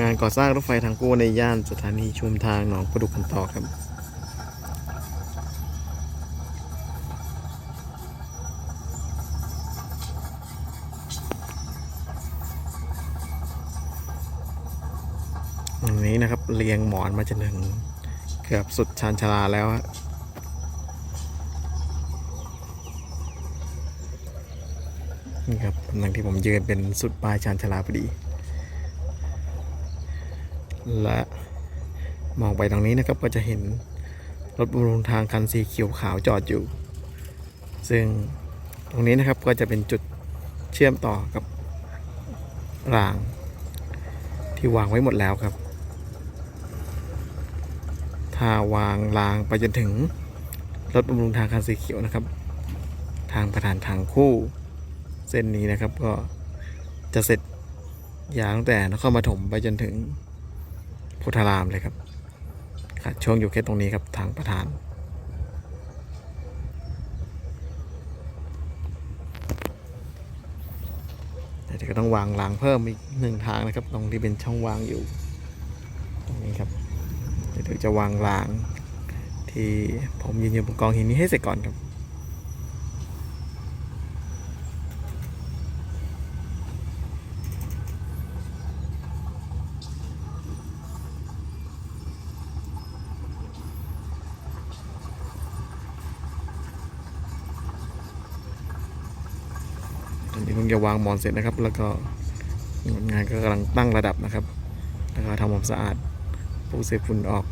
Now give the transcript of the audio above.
งานก่อสร้างรถไฟทางคู่ในย่านสถานีชุมทางหนองประดุกกันต่อครับตรงนี้นะครับเรียงหมอนมาจนถึงเกือบสุดชานชาลาแล้วฮะนี่ครับตำแหน่งที่ผมยืนเป็นสุดปลายชานชาลาพอดี และมองไปตรงนี้นะครับก็จะเห็นรถบำรุงทางคันสีเขียวขาวจอดอยู่ ซึ่งตรงนี้นะครับก็จะเป็นจุดเชื่อมต่อกับรางที่วางไว้หมดแล้วครับ ถ้าวางรางไปจนถึงรถบำรุงทางคันสีเขียวนะครับ ทางประธานทางคู่ เส้นนี้นะครับก็จะเสร็จยาวตั้งแต่นครปฐมไปจนถึง พุทธารามเลยครับขาดช่วงอยู่แค่ตรงนี้ครับทางประธาน แต่ก็ต้องวางรางเพิ่มอีกหนึ่งทางนะครับ ตรงที่เป็นช่องวางอยู่ ตรงนี้ครับเดี๋ยวจะวางรางที่ผมยืนอยู่บนกองหินนี้ให้เสร็จก่อนครับ อนนี้เพิ่งจะวางหมอนเสร็จนะครับ แล้วก็งานก็กำลังตั้งระดับนะครับ แล้วก็ทำความสะอาดปูเศษฝุ่นออก